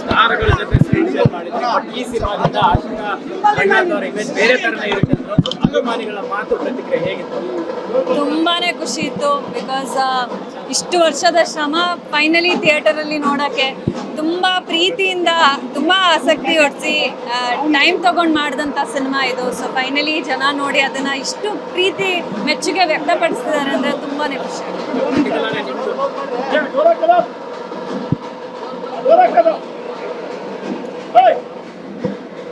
ಸ್ಟಾರ್ಗಳ ಜೊತೆ screen share ಮಾಡಿದ್ರೆ but ಈ ಸಿನಿಮಾದಿಂದ ಆಶಿಕಾ ರಂಗನಾಥ್ ಅವರ ಇಮೇಜ್ ಬೇರೆ ತರನೇ ಇರುತ್ತೆ ಅಂದ್ರು. ಅಭಿಮಾನಿಗಳ ಮಾತು ಪ್ರತಿಕ್ರಿಯೆ ಹೇಗಿತ್ತು? ತುಂಬಾನೇ ಖುಷಿ ಇತ್ತು ಬಿಕಾಸ್ ಇಷ್ಟು ವರ್ಷದ ಶ್ರಮ ಫೈನಲಿ ಥಿಯೇಟರಲ್ಲಿ ನೋಡಕ್ಕೆ ತುಂಬಾ ಪ್ರೀತಿಯಿಂದ ತುಂಬಾ ಆಸಕ್ತಿ ಹೊಡ್ಸಿ ಟೈಮ್ ತಗೊಂಡ್ ಮಾಡಿದಂತ ಸಿನಿಮಾ ಇದು. ಸೊ ಫೈನಲಿ ಜನ ನೋಡಿ ಅದನ್ನ ಇಷ್ಟು ಪ್ರೀತಿ ಮೆಚ್ಚುಗೆ ವ್ಯಕ್ತಪಡಿಸ್ತಿದ್ದಾರೆ ಅಂದ್ರೆ ತುಂಬಾನೇ ಖುಷಿ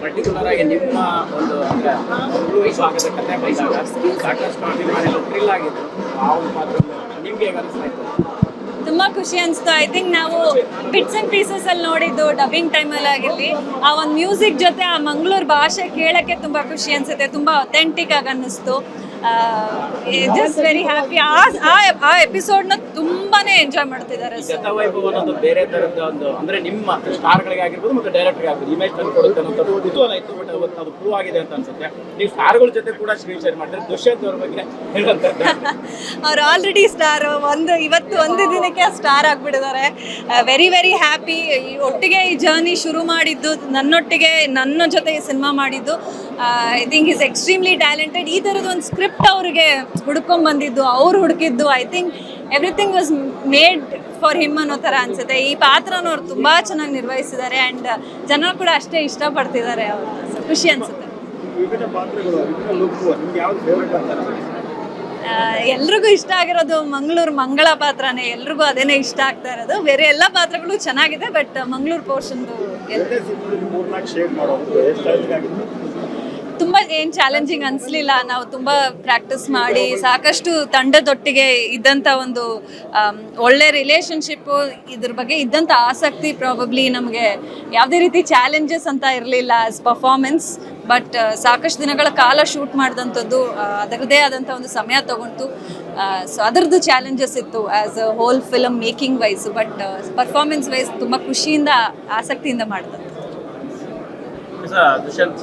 ಪರ್ಟಿಕ್ಯುಲರ್ ಆಗಿ ನಿಮ್ಮ ಒಂದು, ಅಂದ್ರೆ ಮೂರು ವಿಭಾಗದ ಕಥೆ ಬಂದಾಗ ಸಾಕಷ್ಟು ಅಭಿಮಾನಿಗಳು ಥ್ರಿಲ್ ಆಗಿದ್ರು. ಆ ಒಂದು ಪಾತ್ರ ನಿಮ್ಗೆ ಹೇಗೆ ಅನಿಸ್ತಾ ಇತ್ತು? ತುಂಬ ಖುಷಿ ಅನಿಸ್ತು. ಐ ಥಿಂಕ್ ನಾವು ಬಿಟ್ಸ್ ಆ್ಯಂಡ್ ಪೀಸಸ್ ಅಲ್ಲಿ ನೋಡಿದ್ದು ಡಬ್ಬಿಂಗ್ ಟೈಮಲ್ಲಿ ಆಗಿರಲಿ, ಆ ಒಂದು ಮ್ಯೂಸಿಕ್ ಜೊತೆ ಆ ಮಂಗಳೂರು ಭಾಷೆ ಕೇಳಕ್ಕೆ ತುಂಬಾ ಖುಷಿ ಅನಿಸುತ್ತೆ. ತುಂಬಾ ಅಥೆಂಟಿಕ್ ಆಗಿ ಅನ್ನಿಸ್ತು ಜಸ್ಟ್ ವೆರಿ ಹ್ಯಾಪಿ ಆ ಆ- ನ ಎಪಿಸೋಡ್ನ ತುಂಬಾನೇ ಎಂಜಾಯ್ ಮಾಡ್ತಿದ್ದಾರೆ ಈ ಗತವೈಭವ ಅನ್ನೋದು ಬೇರೆ ತರದ ಒಂದು ಅಂದ್ರೆ ನಿಮ್ಮ ಸ್ಟಾರ್ಗಳಿಗೆ ಆಗಿರ್ಬೋದು ಮತ್ತು ಡೈರೆಕ್ಟರ್ಗೆ ಆಗಿರ್ಬೋದು ಇಮೇಜ್ ತಂದು ಕೊಡುತ್ತೆ ಅನ್ನೋ ಕುತೂಹಲ ಇತ್ತು ಬಟ್ ಅವತ್ತು ಅದು ಪ್ರೂವ್ ಆಗಿದೆ ಅಂತ ಅನ್ಸುತ್ತೆ. ನೀವು ಸ್ಟಾರ್ಗಳ ಜೊತೆ ಕೂಡ ಸ್ಕ್ರೀನ್ ಶೇರ್ ಮಾಡಿದ್ರೆ ದುಷ್ಯಂತ್ ಅವ್ರ ಬಗ್ಗೆ ಹೇಳುವಂಥದ್ದು ಅವ್ರು ಆಲ್ರೆಡಿ ಸ್ಟಾರ್ ಒಂದು ಇವತ್ತು ಒಂದು ದಿನಕ್ಕೆ ಸ್ಟಾರ್ ಆಗಿಬಿಟ್ಟಿದ್ದಾರೆ. ವೆರಿ ವೆರಿ ಹ್ಯಾಪಿ ಒಟ್ಟಿಗೆ ಈ ಜರ್ನಿ ಶುರು ಮಾಡಿದ್ದು ನನ್ನೊಟ್ಟಿಗೆ ನನ್ನ ಜೊತೆ ಈ ಸಿನಿಮಾ ಮಾಡಿದ್ದು I think is extremely talented ಈ ಥರದ ಒಂದು ಸ್ಕ್ರಿಪ್ಟ್ ಅವ್ರಿಗೆ ಹುಡ್ಕೊಂಡ್ ಬಂದಿದ್ದು ಅವ್ರು ಹುಡುಕಿದ್ದು I think everything was made for him ಅನ್ನೋ ಥರ ಅನ್ಸುತ್ತೆ. ಈ ಪಾತ್ರನ ಅವ್ರು ತುಂಬ ಚೆನ್ನಾಗಿ ನಿರ್ವಹಿಸಿದ್ದಾರೆ ಆ್ಯಂಡ್ ಜನ ಕೂಡ ಅಷ್ಟೇ ಇಷ್ಟಪಡ್ತಿದ್ದಾರೆ ಅವ್ರನ್ನ ಸೊ ಖುಷಿ ಅನ್ಸುತ್ತೆ. ಎಲ್ರಿಗೂ ಇಷ್ಟ ಆಗಿರೋದು ಮಂಗಳೂರು ಮಂಗಳ ಪಾತ್ರನೇ. ಎಲ್ರಿಗೂ ಅದೇನೇ ಇಷ್ಟ ಆಗ್ತಾ ಇರೋದು. ಬೇರೆ ಎಲ್ಲ ಪಾತ್ರಗಳು ಚೆನ್ನಾಗಿದೆ ಬಟ್ ಮಂಗಳೂರು ಪೋರ್ಷನ್ದು ಮಾಡೋದು ತುಂಬ ಏನು ಚಾಲೆಂಜಿಂಗ್ ಅನಿಸ್ಲಿಲ್ಲ. ನಾವು ತುಂಬ ಪ್ರಾಕ್ಟೀಸ್ ಮಾಡಿ ಸಾಕಷ್ಟು ತಂಡದೊಟ್ಟಿಗೆ ಇದ್ದಂಥ ಒಂದು ಒಳ್ಳೆ ರಿಲೇಷನ್ಶಿಪ್ಪು ಇದ್ರ ಬಗ್ಗೆ ಇದ್ದಂಥ ಆಸಕ್ತಿ ಪ್ರಾಬಬ್ಲಿ ನಮಗೆ ಯಾವುದೇ ರೀತಿ ಚಾಲೆಂಜಸ್ ಅಂತ ಇರಲಿಲ್ಲ ಆಸ್ ಪರ್ಫಾರ್ಮೆನ್ಸ್ ಬಟ್ ಸಾಕಷ್ಟು ದಿನಗಳ ಕಾಲ ಶೂಟ್ ಮಾಡಿದಂಥದ್ದು ಅದರದೇ ಆದಂಥ ಒಂದು ಸಮಯ ತಗೊಂತು ಸೊ ಅದರದ್ದು ಚಾಲೆಂಜಸ್ ಇತ್ತು as a whole film making wise but performance wise ತುಂಬ ಖುಷಿಯಿಂದ, ಆಸಕ್ತಿಯಿಂದ sir Dushyant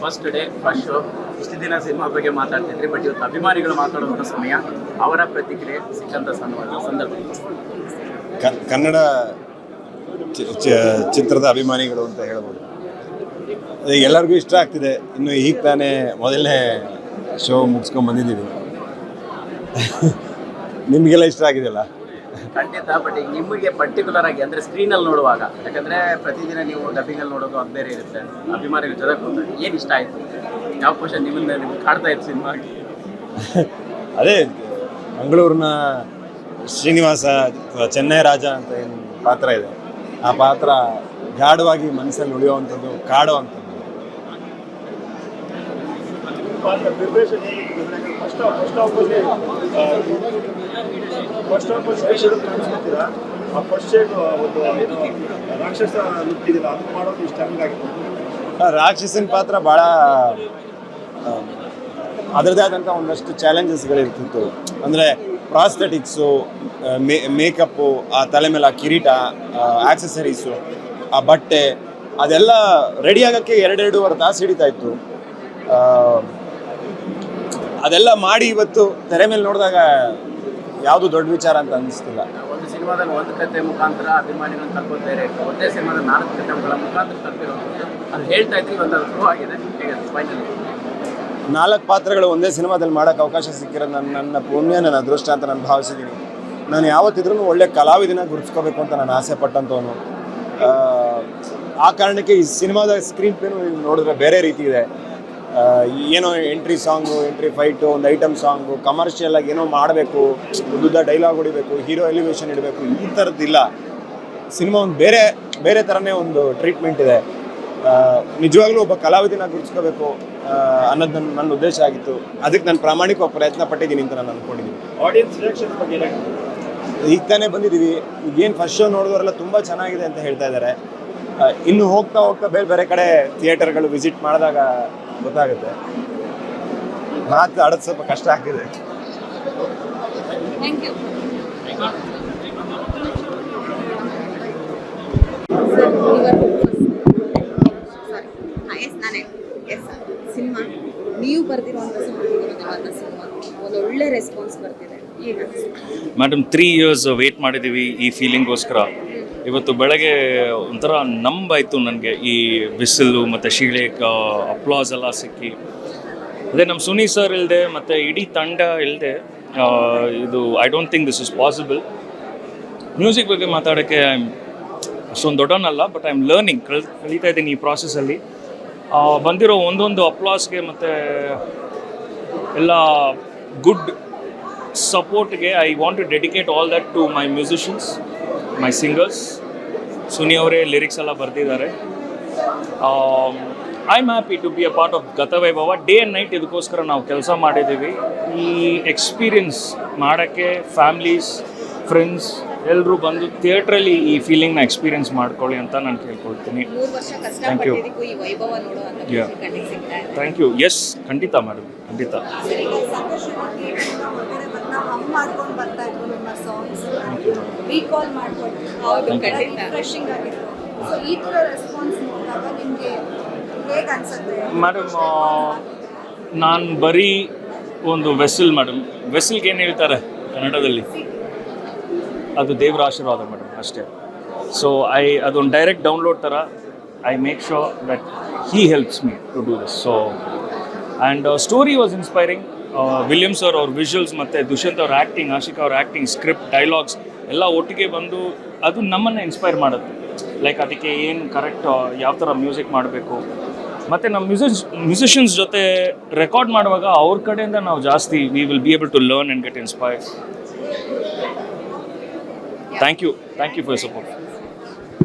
first day first show ಇಷ್ಟು ದಿನ ಸಿನಿಮಾ ಬಗ್ಗೆ ಮಾತಾಡ್ತಿದ್ರಿ ಬಟ್ ಇವತ್ತು ಅಭಿಮಾನಿಗಳು ಮಾತಾಡುವಂಥ ಸಮಯ, ಅವರ ಪ್ರತಿಕ್ರಿಯೆ ಸಿಕ್ಕಂಥ ಸಂದರ್ಭ ಕನ್ನಡ ಚಿತ್ರದ ಅಭಿಮಾನಿಗಳು ಅಂತ ಹೇಳ್ಬೋದು. ಎಲ್ಲರಿಗೂ ಇಷ್ಟ ಆಗ್ತಿದೆ. ಇನ್ನು ಈಗ ತಾನೇ ಮೊದಲನೇ ಶೋ ಮುಗಿಸ್ಕೊಂಡು ಬಂದಿದ್ದೀವಿ. ನಿಮಗೆಲ್ಲ ಇಷ್ಟ ಆಗಿದೆಯಲ್ಲ? ಖಂಡಿತ ಬಟ್ ಈಗ ನಿಮಗೆ ಪರ್ಟಿಕ್ಯುಲರ್ ಆಗಿ ಅಂದ್ರೆ ಸ್ಕ್ರೀನ್ ಅಲ್ಲಿ ನೋಡುವಾಗ? ಯಾಕಂದ್ರೆ ಪ್ರತಿದಿನ ನೀವು ಡಬ್ಬಿಂಗ್ ಅಲ್ಲಿ ನೋಡೋದು ಅದು ಬೇರೆ ಇರುತ್ತೆ. ಅಭಿಮಾನಿಗಳ ಜೊತೆ ಏನು ಏನ್ ಇಷ್ಟ ಆಯ್ತು? ಯಾವ ಕ್ವಶನ್ ನಿಮ್ಮನ್ನ ನಿಮ್ಗೆ ಕಾಡ್ತಾ ಇತ್ತು ಸಿನಿಮಾ ಅದೇ ಮಂಗಳೂರಿನ ಶ್ರೀನಿವಾಸ ಚೆನ್ನೈ ರಾಜ ಅಂತ ಏನು ಪಾತ್ರ ಇದೆ? ಆ ಪಾತ್ರ ಗಾಢವಾಗಿ ಮನಸ್ಸಲ್ಲಿ ಉಳಿಯುವಂಥದ್ದು ಕಾಡುವಂಥದ್ದು ಪಾತ್ರ ಪ್ರಿಪ್ರೇಷನ್ ಹೇಗಿತ್ತು? ಫಸ್ಟ್ ಫಸ್ಟ್ ಹಾಫಲ್ಲಿ ಫಸ್ಟ್ ಹಾಫಲ್ಲಿ ಸ್ಪೆಷಲ್ ಕಾಣಿಸ್ಕೊತೀರಾ ಆ ಫಸ್ಟ್ ಶೇಡ್ ಒಂದು ರಾಕ್ಷಸ ಲುಕ್ ಇದೆಯಲ್ಲ, ಅದು ಮಾಡೋದು ಇಷ್ಟ ಹಂಗಾಗಿತ್ತು ರಾಕ್ಷಸನ ಪಾತ್ರ ಭಾಳ ಅದರದೇ ಆದಂಥ ಒಂದಷ್ಟು ಚಾಲೆಂಜಸ್ಗಳಿರ್ತಿತ್ತು ಅಂದರೆ ಪ್ರಾಸ್ಥೆಟಿಕ್ಸು ಮೇಕಪ್ಪು ಆ, ತಲೆ ಮೇಲೆ ಆ ಕಿರೀಟ ಆಕ್ಸೆಸರೀಸು ಆ ಬಟ್ಟೆ ಅದೆಲ್ಲ ರೆಡಿ ಆಗೋಕ್ಕೆ ಎರಡೆರಡೂವರೆ ತಾಸು ಹಿಡಿತಾ ಇತ್ತು. ಅದೆಲ್ಲ ಮಾಡಿ ಇವತ್ತು ತೆರೆ ಮೇಲೆ ನೋಡಿದಾಗ ಯಾವುದು ದೊಡ್ಡ ವಿಚಾರ ಅಂತ ಅನಿಸ್ತಿಲ್ಲ ಒಂದು ಸಿನಿಮಾದಲ್ಲಿ ಒಂದು ಕತೆ ಮುಖಾಂತರ ಅಭಿಮಾನಿಗಳನ್ನು ತಲುಪೋದು ಬೇರೆ ಒಂದೇ ಸಿನಿಮಾದಲ್ಲಿ ನಾಲ್ಕು ಕತೆಗಳ ಮುಖಾಂತರ ತಲುಪಿರೋದು ಅದು ಹೇಳ್ತಾ ಇದ್ರಿ ಒಂದು ಪ್ರೂವ್ ಆಗಿದೆ. ಹೇಗೆ ಫೈನಲಿ ನಾಲ್ಕು ಪಾತ್ರಗಳು ಒಂದೇ ಸಿನಿಮಾದಲ್ಲಿ ಮಾಡೋಕ್ಕೆ ಅವಕಾಶ ಸಿಕ್ಕಿರೋ ನನ್ನ ನನ್ನ ಪುಣ್ಯ ನನ್ನ ಅದೃಷ್ಟ ಅಂತ ನಾನು ಭಾವಿಸಿದ್ದೀನಿ. ನಾನು ಯಾವತ್ತಿದ್ರೂ ಒಳ್ಳೆ ಕಲಾವಿದನ ಗುರುತಿಸ್ಕೋಬೇಕು ಅಂತ ನಾನು ಆಸೆ ಪಟ್ಟಂಥವನು. ಆ, ಕಾರಣಕ್ಕೆ ಈ ಸಿನಿಮಾದ ಸ್ಕ್ರೀನ್ ಪೇನು ನೋಡಿದ್ರೆ ಬೇರೆ ರೀತಿ ಇದೆ. ಏನೋ ಎಂಟ್ರಿ ಸಾಂಗು ಎಂಟ್ರಿ ಫೈಟು ಒಂದು ಐಟಮ್ ಸಾಂಗು ಕಮರ್ಷಿಯಲ್ ಆಗಿ ಏನೋ ಮಾಡಬೇಕು ಉದ್ದ ಡೈಲಾಗ್ ಹೊಡಿಬೇಕು ಹೀರೋ ಎಲಿವೇಶನ್ ಇಡಬೇಕು ಈ ಥರದ್ದಿಲ್ಲ ಸಿನಿಮಾ ಒಂದು ಬೇರೆ ಬೇರೆ ಥರನೇ ಒಂದು ಟ್ರೀಟ್ಮೆಂಟ್ ಇದೆ. ನಿಜವಾಗ್ಲೂ ಒಬ್ಬ ಕಲಾವಿದನ ಗುರುತಿಸ್ಕೋಬೇಕು ಅನ್ನೋದು ನನ್ನ ನನ್ನ ಉದ್ದೇಶ ಆಗಿತ್ತು. ಅದಕ್ಕೆ ನಾನು ಪ್ರಾಮಾಣಿಕವಾಗಿ ಪ್ರಯತ್ನ ಪಟ್ಟಿದ್ದೀನಿ ಅಂತ ನಾನು ಅಂದ್ಕೊಂಡಿದ್ದೀನಿ ಆಡಿಯನ್ಸ್ ರಿಯಾಕ್ಷನ್ ಬಗ್ಗೆ ಈಗ ತಾನೇ ಬಂದಿದ್ದೀವಿ. ಈಗೇನು ಫಸ್ಟ್ ಶೋ ನೋಡಿದವರೆಲ್ಲ ತುಂಬ ಚೆನ್ನಾಗಿದೆ ಅಂತ ಹೇಳ್ತಾ ಇದ್ದಾರೆ. ಇನ್ನು ಹೋಗ್ತಾ ಹೋಗ್ತಾ ಬೇರೆ ಬೇರೆ ಕಡೆ ಥಿಯೇಟರ್ಗಳು ವಿಸಿಟ್ ಮಾಡಿದಾಗ ಗೊತ್ತಾಗುತ್ತೆ. ಮಾತು ಆಡೋದು ಸ್ವಲ್ಪ ಕಷ್ಟ ಆಗ್ತಿದೆ ಥ್ಯಾಂಕ್ ಯು ಸಾರಿ ಎಸ್ ನಾನೇ. ಎಸ್ ಸಿನಿಮಾ ನೀವು ಬರೆದಿರುವಂಥ ಸಿನಿಮಾ ಸಿನಿಮಾ ಒಂದು ಒಳ್ಳೆ ರೆಸ್ಪಾನ್ಸ್ ಬರ್ತಿದೆ. ಈಗ. ಮೇಡಮ್ ತ್ರೀ ಇಯರ್ಸ್ ವೇಟ್ ಮಾಡಿದ್ದೀವಿ ಈ ಫೀಲಿಂಗೋಸ್ಕರ ಇವತ್ತು ಬೆಳಗ್ಗೆ ಒಂಥರ ನಂಬಾಯಿತು ನನಗೆ ಈ ಬಿಸಿಲು ಮತ್ತು ಶೀಳೆ ಅಪ್ಲಾಸ್ ಎಲ್ಲ ಸಿಕ್ಕಿ. ಅದೇ ನಮ್ಮ ಸುನಿ ಸರ್ ಇಲ್ಲದೆ ಮತ್ತು ಇಡೀ ತಂಡ ಇಲ್ಲದೆ ಇದು I don't think this is possible music ಬಗ್ಗೆ ಮಾತಾಡೋಕ್ಕೆ ಅಷ್ಟೊಂದು ದೊಡ್ಡನಲ್ಲ ಬಟ್ ಐ ಆಮ್ ಲರ್ನಿಂಗ್ ಕಲ್ ಕಲಿತಾ ಇದ್ದೀನಿ ಈ ಪ್ರಾಸೆಸಲ್ಲಿ ಬಂದಿರೋ ಒಂದೊಂದು ಅಪ್ಲಾಸ್ಗೆ ಮತ್ತು ಎಲ್ಲ good ಸಪೋರ್ಟ್ಗೆ I want to dedicate all that to my musicians my singers Suni ಅವರೇ ಲಿರಿಕ್ಸ್ ಎಲ್ಲ ಬರೆದಿದ್ದಾರೆ. I am happy to be a part of Gatavaibhava day and night ಇದಕ್ಕೋಸ್ಕರ ನಾವು ಕೆಲಸ ಮಾಡಿದ್ದೀವಿ. ಈ ಎಕ್ಸ್ಪೀರಿಯನ್ಸ್ ಮಾಡೋಕ್ಕೆ ಫ್ಯಾಮ್ಲೀಸ್ ಫ್ರೆಂಡ್ಸ್ ಎಲ್ಲರೂ ಬಂದು ಥಿಯೇಟ್ರಲ್ಲಿ ಈ ಫೀಲಿಂಗ್ನ ಎಕ್ಸ್ಪೀರಿಯನ್ಸ್ ಮಾಡ್ಕೊಳ್ಳಿ ಅಂತ ನಾನು ಕೇಳ್ಕೊಳ್ತೀನಿ. Thank you thank you yes ಖಂಡಿತ ಮೇಡಮ್ ಖಂಡಿತ ಮೇಡಮ್ ನಾನು ಬರೀ ಒಂದು ವೆಸಲ್ ಮೇಡಮ್ ವೆಸಲ್ಗೆ ಏನು ಹೇಳ್ತಾರೆ ಕನ್ನಡದಲ್ಲಿ? ಅದು ದೇವರ ಆಶೀರ್ವಾದ ಮೇಡಮ್, ಅಷ್ಟೇ. ಸೊ ಐ ಅದೊಂದು ಡೈರೆಕ್ಟ್ ಡೌನ್ಲೋಡ್ ಥರ I make sure that he helps me to do this so and story was inspiring Williams sir ಅವ್ರ ವಿಜುವಲ್ಸ್ ಮತ್ತು ದುಷ್ಯಂತ್ ಅವ್ರ ಆ್ಯಕ್ಟಿಂಗ್ ಆಶಿಕ್ ಅವ್ರ ಆ್ಯಕ್ಟಿಂಗ್ ಸ್ಕ್ರಿಪ್ಟ್ ಡೈಲಾಗ್ಸ್ ಎಲ್ಲ ಒಟ್ಟಿಗೆ ಬಂದು ಅದು ನಮ್ಮನ್ನು ಇನ್ಸ್ಪೈರ್ ಮಾಡುತ್ತೆ. ಲೈಕ್ ಅದಕ್ಕೆ ಏನು ಕರೆಕ್ಟ್ ಯಾವ ಥರ ಮ್ಯೂಸಿಕ್ ಮಾಡಬೇಕು. ಮತ್ತು ನಮ್ಮ ಮ್ಯೂಸಿಷ್ ಮ್ಯೂಸಿಷಿಯನ್ಸ್ ಜೊತೆ ರೆಕಾರ್ಡ್ ಮಾಡುವಾಗ ಅವ್ರ ಕಡೆಯಿಂದ ನಾವು ಜಾಸ್ತಿ we will be able to learn and get inspired thank you thank you for support